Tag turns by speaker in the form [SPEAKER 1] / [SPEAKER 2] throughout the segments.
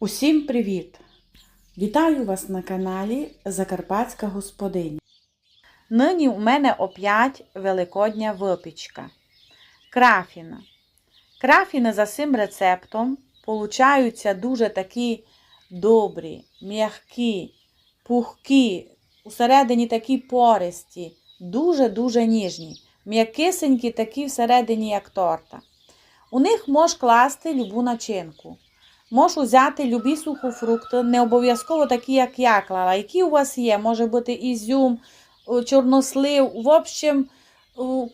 [SPEAKER 1] Усім привіт! Вітаю вас на каналі Закарпатська господиня. Нині у мене опять великодня випічка. Крафіна. Крафіни за цим рецептом получаються дуже такі добрі, м'які, пухкі, усередині такі пористі, дуже-дуже ніжні, м'якисенькі такі всередині, як торта. У них можеш класти любу начинку. Можеш взяти любі сухофрукти, не обов'язково такі, як я клала. Які у вас є? Може бути ізюм, чорнослив. В общем,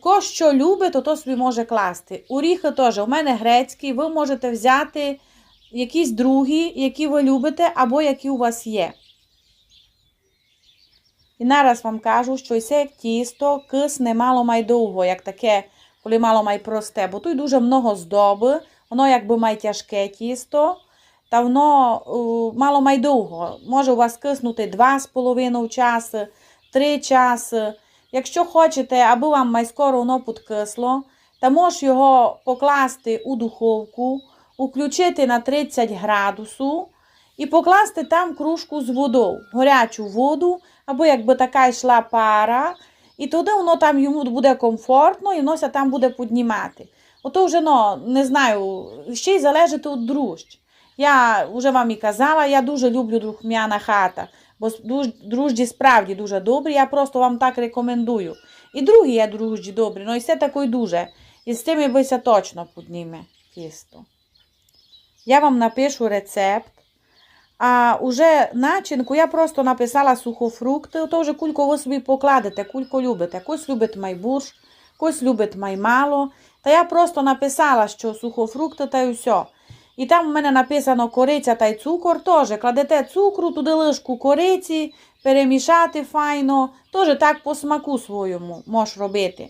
[SPEAKER 1] ко що любить, то, то собі може класти. Оріхи теж. У мене грецький, ви можете взяти якісь другі, які ви любите, або які у вас є. І нараз вам кажу, що це як тісто кисне мало май довго, як таке, коли мало май просте, бо тут дуже много здоби, воно якби май тяжке тісто, та воно о, мало май. Може у вас киснути 2,5 часи, 3 часи. Якщо хочете, аби вам май воно підкисло, та можеш його покласти у духовку, включити на 30 градусів і покласти там кружку з водою, гарячу воду, або якби така йшла пара, і тоді воно там йому буде комфортно і воно там буде піднімати. Ото вже, ну, не знаю, ще й залежить від дружч. Я вже вам і казала, я дуже люблю духмяна хата, бо дружджі справді дуже добрі, я просто вам так рекомендую. І другі є дружджі добрі, ну і все такий дуже. І з цими бися точно підніме тісто. Я вам напишу рецепт. А уже начинку я просто написала сухофрукти, то вже кулько ви собі покладете, кулько любите. Когось любить майбурш, когось любить маймало. Та я просто написала, що сухофрукти та й все. І там у мене написано кориця та й цукор теж. Кладете цукру, туди лишку кориці, перемішати файно, теж так по смаку своєму можеш робити.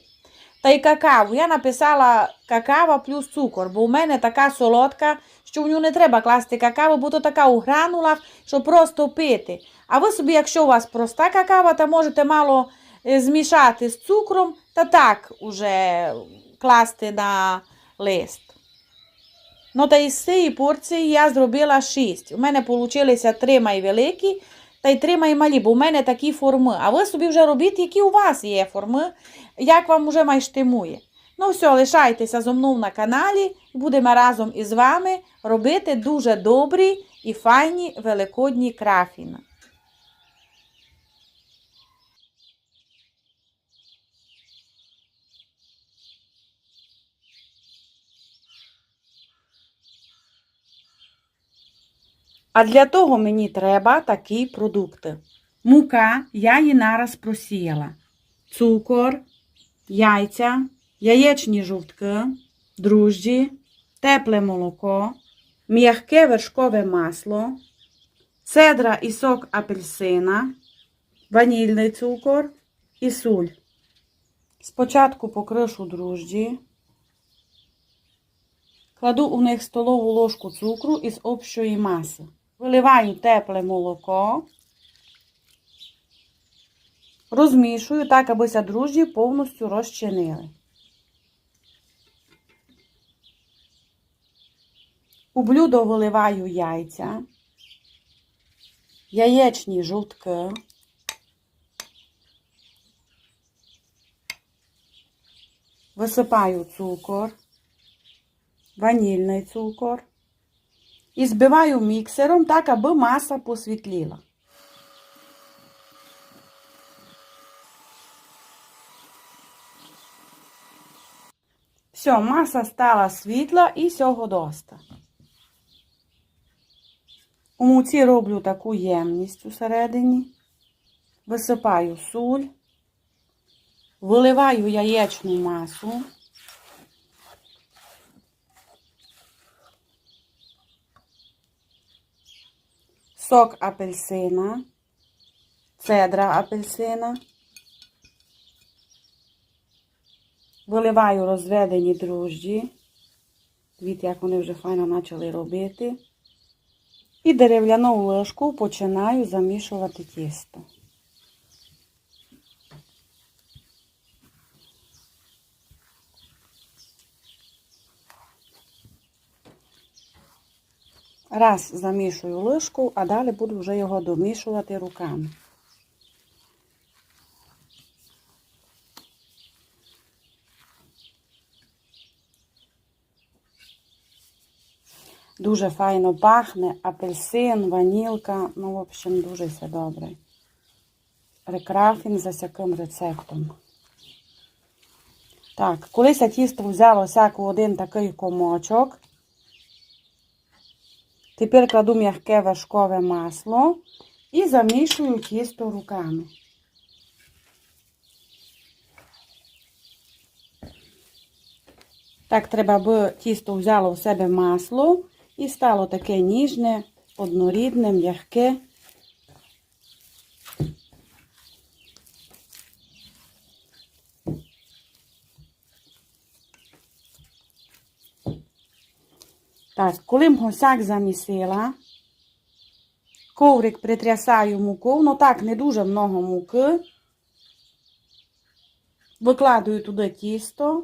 [SPEAKER 1] Та й какаву. Я написала какава плюс цукор, бо у мене така солодка, що в нього не треба класти какаву, бо то така у гранулах, що просто пити. А ви собі, якщо у вас проста какава, то можете мало е, змішати з цукром та так уже класти на лист. Ну, та із цієї порції я зробила 6. У мене вийшло 3 великі та й 3 малі, бо у мене такі форми. А ви собі вже робіть, які у вас є форми, як вам вже майштимує. Ну все, лишайтеся зо мною на каналі, будемо разом із вами робити дуже добрі і файні великодні крафіни. А для того мені треба такі продукти. Мука, я її нараз просіяла. Цукор, яйця, яєчні жовтки, дрожджі, тепле молоко, м'яке вершкове масло, цедра і сок апельсина, ванільний цукор і суль. Спочатку покришу дрожджі. Кладу у них столову ложку цукру із общої маси. Виливаю тепле молоко. Розмішую так, аби дрожжі повністю розчинили. У блюдо виливаю яйця, яєчні жовтки, висипаю цукор, ванільний цукор і збиваю міксером так, аби маса посвітліла. Все, маса стала світла і сього доста. У муці роблю таку ємність усередині, висипаю суль, виливаю яєчну масу. Сок апельсина, цедра апельсина. Виливаю розведені дрожджі. Дивіться, як вони вже файно почали робити. І дерев'яну ложку починаю замішувати тісто. Раз замішую лишку, а далі буду вже його домішувати руками. Дуже файно пахне, апельсин, ванілка, ну, в общем, дуже все добре. Рекрафін за всяким рецептом. Так, колись я тісто взяла всяку один такий комочок. Тепер кладу м'яке вершкове масло і замішую тісто руками. Так, треба, аби тісто взяло в себе масло і стало таке ніжне, однорідне, м'яке. Так, коли госяк замісила, коврик притрясаю муку, ну так, не дуже много муки. Викладую туди тісто.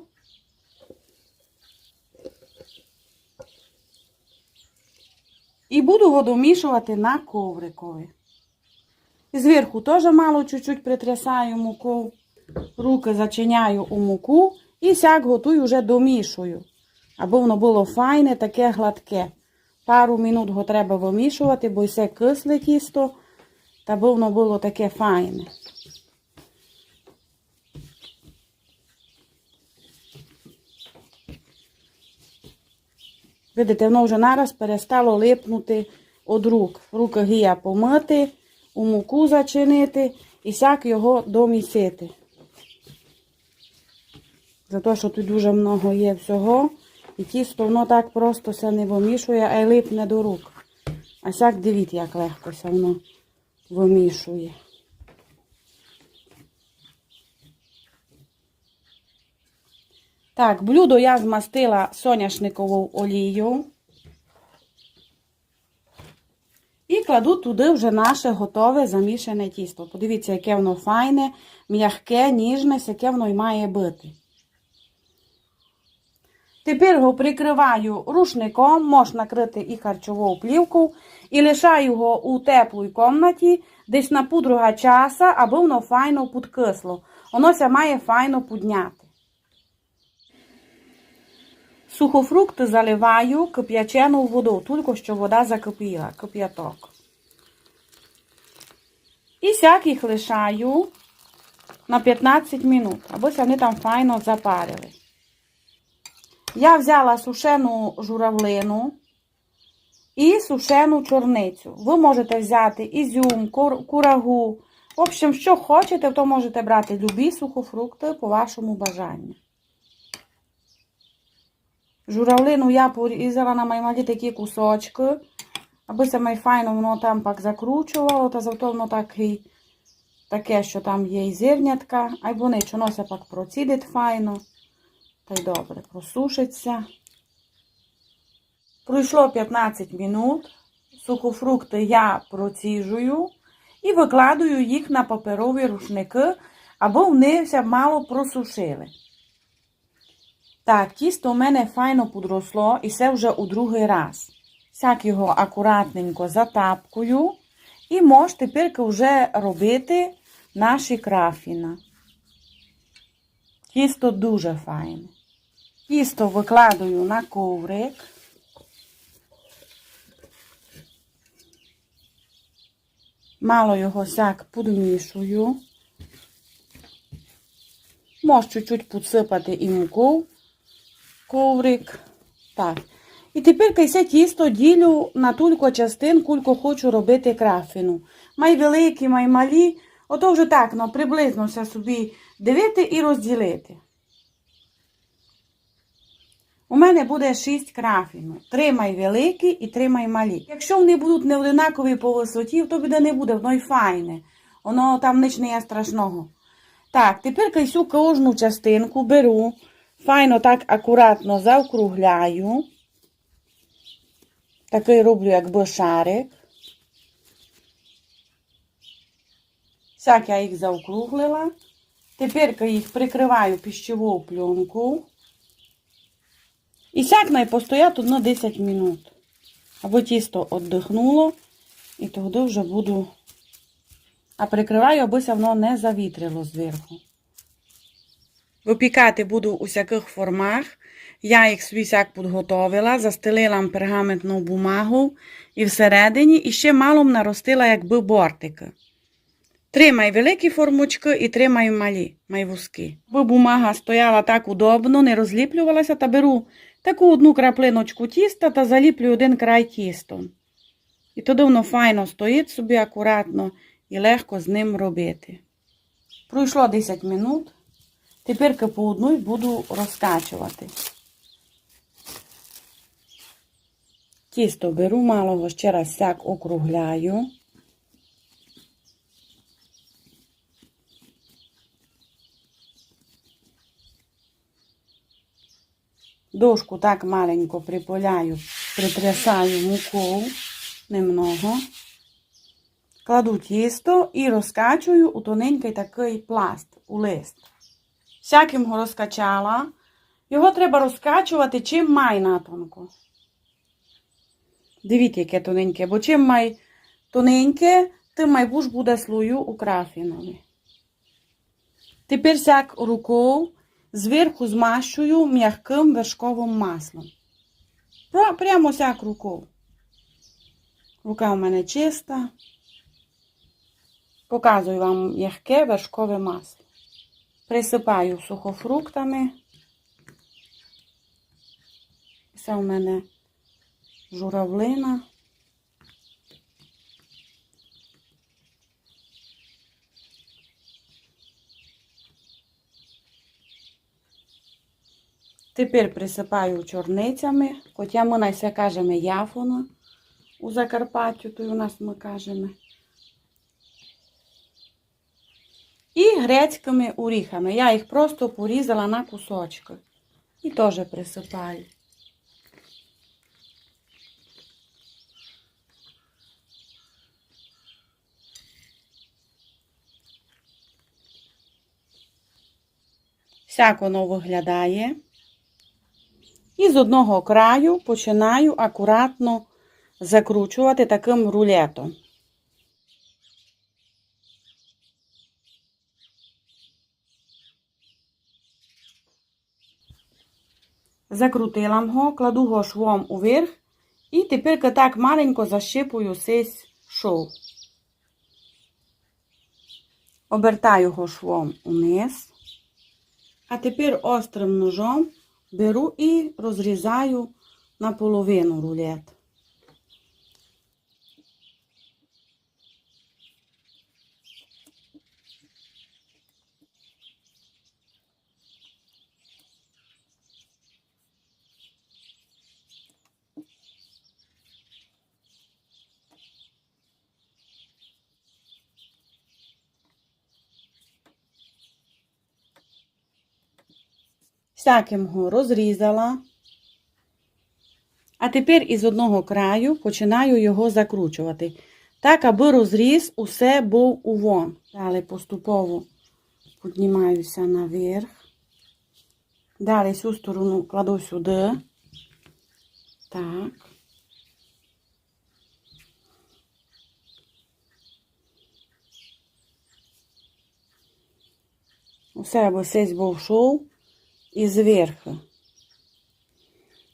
[SPEAKER 1] І буду його домішувати на коврикові. Зверху теж мало чуть-чуть притрясаю муку, руки зачиняю у муку і сяк готую вже домішую. Аби воно було файне, таке гладке. Пару минут його треба вимішувати, бо все кисле тісто, та аби воно було таке файне. Видите, воно вже нараз перестало липнути від рук. Руки гія помити, у муку зачинити і сяк його домісити. За те, що тут дуже много є всього. І тісто воно так просто все не вимішує, а й липне до рук. А сяк дивіться, як легко все воно вимішує. Так, блюдо я змастила соняшникову олію. І кладу туди вже наше готове замішане тісто. Подивіться, яке воно файне, м'яке, ніжне, яке воно й має бути. Тепер його прикриваю рушником, можна накрити і харчову плівку, і лишаю його у теплій кімнаті, десь на пудруга часа, аби воно файно підкисло. Воно ся має файно підняти. Сухофрукти заливаю кип'ячену воду, тільки що вода закипіла, кип'яток. І сяк їх лишаю на 15 минут, аби вони там файно запарили. Я взяла сушену журавлину і сушену чорницю. Ви можете взяти ізюм, кур- курагу. В общем, що хочете, то можете брати любі сухофрукти по вашому бажанню. Журавлину я порізала на маймалі такі кусочки, аби це файно воно там пак закручувало, та завто воно так таке, що там є і зернятка, а й вони нося пак процідить файно. Та й добре, просушиться. Пройшло 15 минут. Сухофрукти я проціжую і викладаю їх на паперові рушники, або вони все мало просушили. Так, тісто у мене файно подросло і це вже у другий раз. Сяк його акуратненько затапкую. І можеш тепер вже робити наші крафіна. Тісто дуже файне. Тісто викладаю на коврик. Мало його сяк підмішую. Можеш чуть-чуть підсипати і муку коврик. Так. І тепер кайся тісто ділю на тільки частин, кулько хочу робити крафіну. Май великі, май малі. Ото вже так, ну, приблизно собі дивити і розділити. У мене буде 6 крафінів. Три май великі і три май малі. Якщо вони будуть не одинакові по висоті, то буде не буде, воно й файне. Воно там ніч не є страшного. Так, тепер кайсю кожну частинку беру, файно так акуратно заокругляю. Такий роблю, якби шарик. Сяк я їх заокруглила. Тепер я їх прикриваю пищевою пленку. І сяк най постоять одно 10 минут. Аби тісто віддихнуло, і тоді вже буду. А прикриваю, аби воно не завітрило зверху. Випікати буду у всяких формах. Я їх свій сяк підготовила, застелила пергаментну бумагу і всередині і ще малом наростила якби бортики. Три май великі формочки і три май малі, май. Бо бумага стояла так удобно, не розліплювалася, та беру таку одну краплиночку тіста та заліплюю один край тістом. І тоді воно файно стоїть собі акуратно і легко з ним робити. Пройшло 10 минут. Тепер по одній буду розкачувати. Тісто беру, малого ще раз сяк округляю. Дошку так маленько приполяю, притрясаю муку немного. Кладу тісто і розкачую у тоненький такий пласт, у лист. Всяким його розкачала. Його треба розкачувати чим май натонко. Дивіться, яке тоненьке, бо чим май тоненьке, тим майбуж буде слою у крафінові. Тепер сяк рукою зверху змащую м'яким вершковим маслом. Прямо сяк рукою. Рука у мене чиста. Показую вам м'яке вершкове масло. Присипаю сухофруктами. Це у мене журавлина. Тепер присипаю чорницями, хоча ми на кажемо яфона у Закарпаттю, то й у нас ми кажемо. І грецькими оріхами. Я їх просто порізала на кусочки. І теж присипаю. Всяк воно виглядає. І з одного краю починаю акуратно закручувати таким рулетом. Закрутила його, кладу його швом уверх і тепер так маленько защипую сись шов. Обертаю його швом униз. А тепер острим ножом беру і розрізаю наполовину рулет. Всяким його розрізала. А тепер із одного краю починаю його закручувати. Так, аби розріз усе був увон. Далі поступово піднімаюся наверх. Далі цю сторону кладу сюди. Так. Усе аби сесь був шов і зверху.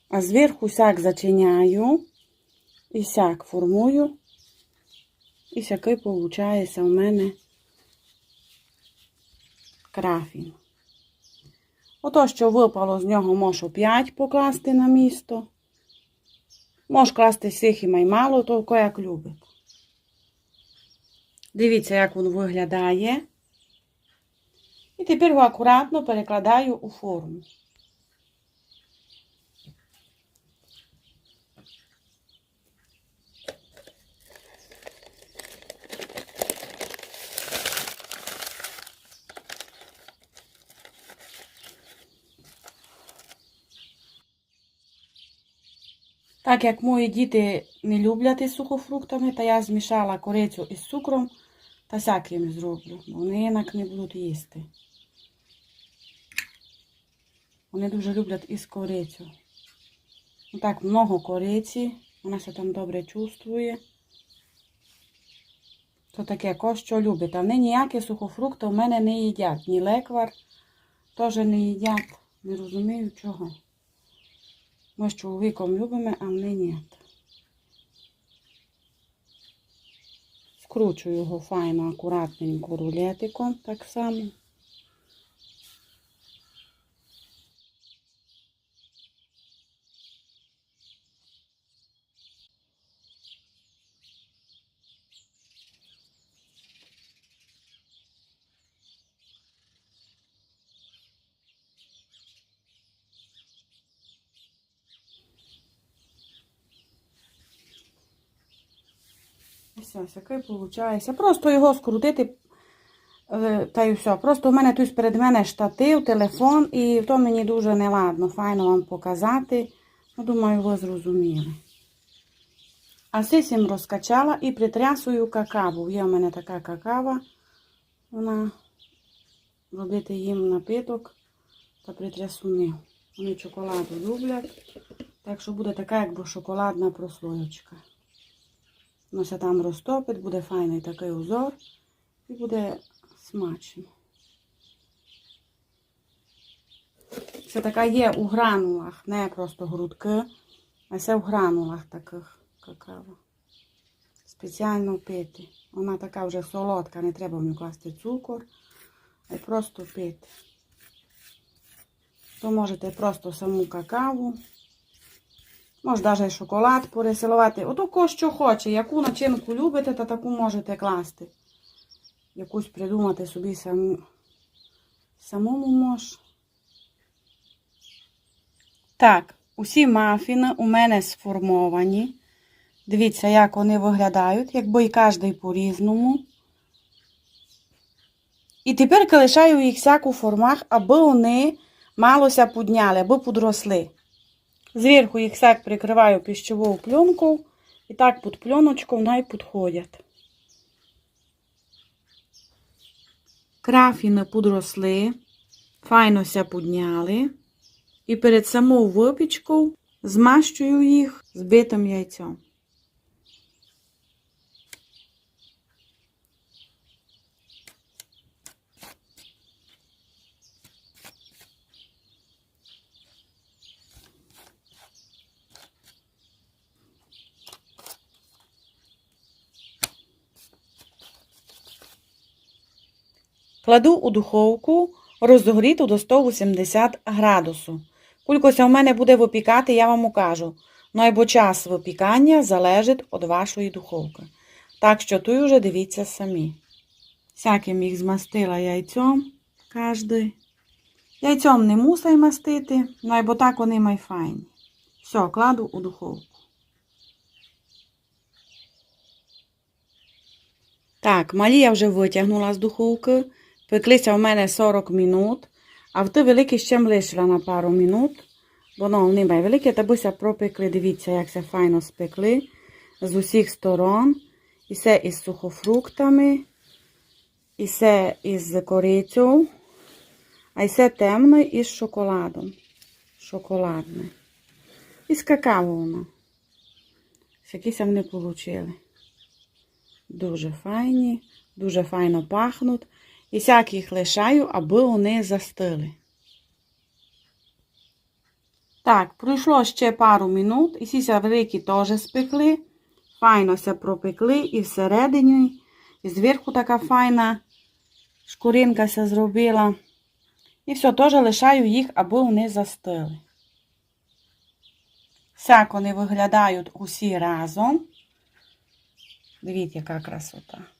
[SPEAKER 1] А зверху сяк зачиняю і сяк формую. І сякий виходить у мене крафін. Ото, що випало з нього, можу 5 покласти на місто. Можеш класти всіх і мало, тільки як любить. Дивіться, як він виглядає. І тепер його акуратно перекладаю у форму. Так як мої діти не люблять із сухофруктами, то я змішала корицю із цукром та всяким зроблю, вони інак не будуть їсти. Вони дуже люблять із корицю. Так, много кориці. Вона се там добре чувствує. То таке, ко що любить. А вони ніякі сухофрукти в мене не їдять. Ні леквар теж не їдять. Не розумію чого. Ми з чоловіком любимо, а вони ні. Скручую його файно, акуратненько рулетиком так само. Все, такий виходить. Просто його скрутити. е, Та й все. Просто в мене тут перед мене штатив, телефон, і то мені дуже неладно. Файно вам показати. Ну, думаю, ви зрозуміли. А сисім розкачала і притрясую какаву. Є в мене така какава. Вона робити їм напиток та притрясуни. Вони чоколаду люблять. Так що буде така, якби шоколадна прослоєчка. Воно се там розтопить, буде файний такий узор і буде смачно. Це така є у гранулах, не просто грудки, а це в гранулах таких какао. Спеціально пити. Вона така вже солодка, не треба в ній класти цукор, а просто пити. То можете просто саму какаву. Може, навіть шоколад пересилувати. Ото ко що хоче. Яку начинку любите, то таку можете класти. Якусь придумати собі саму. Самому мож. Так, усі мафіни у мене сформовані. Дивіться, як вони виглядають, якби і кожний по-різному. І тепер лишаю їх всяк у формах, аби вони малося підняли, аби підросли. Зверху їх всяк прикриваю піщовою пленкою. І так під пленочку вона й підходять. Крафіни підросли, файно ся підняли. І перед самою випічкою змащую їх збитим яйцем. Кладу у духовку розогріту до 180 градусу. Кулькося в мене буде випікати, я вам укажу. Ну або час випікання залежить від вашої духовки. Так що тут вже дивіться самі. Всяким їх змастила яйцем кожний. Яйцем не мусай мастити, ну або так вони майфайні. Все, кладу у духовку. Так, малі я вже витягнула з духовки. Пеклися в мене 40 минут, а в ті великі ще лишила на пару минут. Воно вони має велике, та бися пропекли. Дивіться, як це файно спекли з усіх сторон. І все із сухофруктами, і все із корицею, а й все темне із шоколадом. Шоколадне. І з какао воно. Якісь вони отримали. Дуже файні, дуже файно пахнуть. І всяк їх лишаю, аби вони застили. Так, пройшло ще пару минут, і ці великі теж спекли. Файно се пропекли і всередині. І зверху така файна шкуринка се зробила. І все, теж лишаю їх, аби вони застили. Всяк вони виглядають усі разом. Дивіться, яка красота.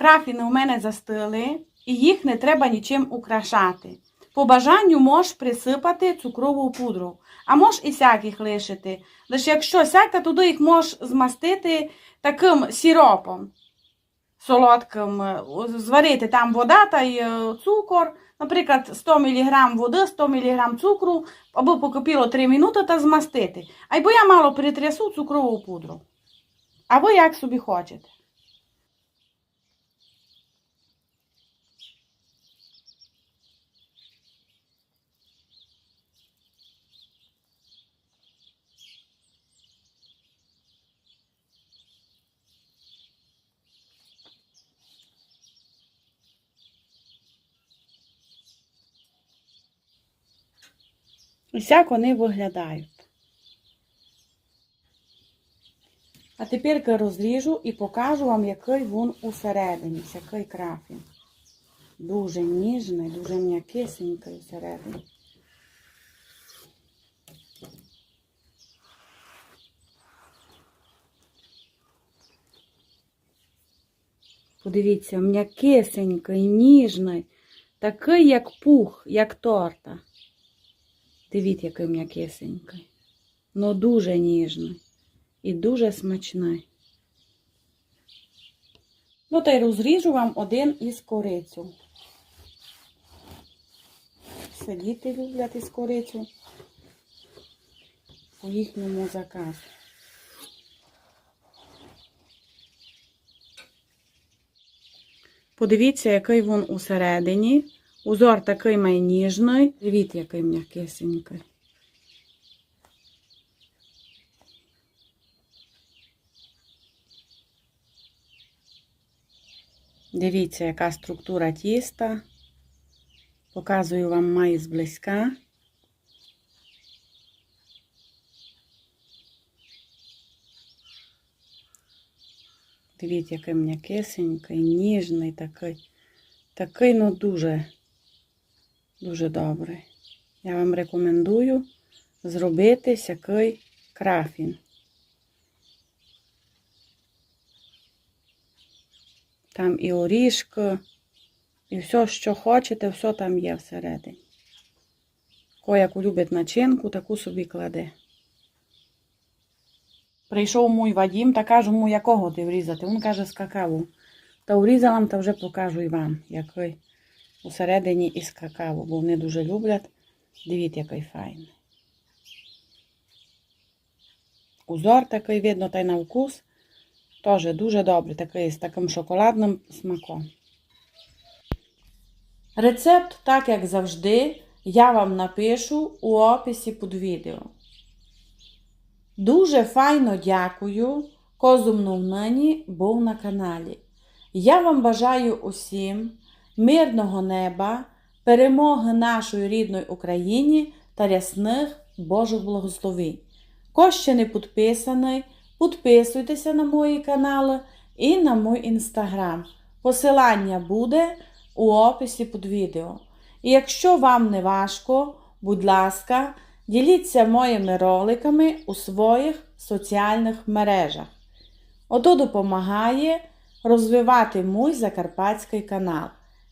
[SPEAKER 1] Крафіни у мене застили, і їх не треба нічим украшати. По бажанню можеш присипати цукрову пудру, а можеш і всяких лишити. Лише якщо сяка, туди їх можеш змастити таким сіропом солодким, зварити там вода та й цукор. Наприклад, 100 мг води, 100 мг цукру, або покипіло 3 минути та змастити. Або я мало притрясу цукрову пудру. Або як собі хочете. Ось як вони виглядають. А тепер розріжу і покажу вам, який він усередині, який крафін. Дуже ніжний, дуже м'якисенький всередині. Подивіться, м'якисенький, ніжний, такий, як пух, як торта. Дивіться, який м'якисенький. Ну дуже ніжний і дуже смачний. Ну, та й розріжу вам один із корицю. Все діти люблять із корицю по їхньому заказу. Подивіться, який він усередині. Узор такий має ніжний. Дивіться, який м'якисенький. Дивіться, яка структура тіста. Показую вам май зблизька. Дивіться, який м'якисенький, ніжний такий. Такий, ну, дуже, дуже добрий. Я вам рекомендую зробити сякий крафін. Там і орішки, і все, що хочете, все там є всередині. Ко яку любить начинку, таку собі кладе. Прийшов мій Вадім та кажу йому, якого ти врізати. Він каже, з какаву. Та врізала, та вже покажу і вам, який усередині із какаву, бо вони дуже люблять. Дивіться, який файний. Узор такий видно, та й на вкус. Теж дуже добрий, такий з таким шоколадним смаком. Рецепт, так як завжди, я вам напишу у описі під відео. Дуже файно дякую, козумнув нині був на каналі. Я вам бажаю усім мирного неба, перемоги нашої рідної Україні та рясних Божих благословень. Ко ще не підписаний, підписуйтеся на мої канали і на мій інстаграм. Посилання буде у описі під відео. І якщо вам не важко, будь ласка, діліться моїми роликами у своїх соціальних мережах. Ото допомагає розвивати мій закарпатський канал.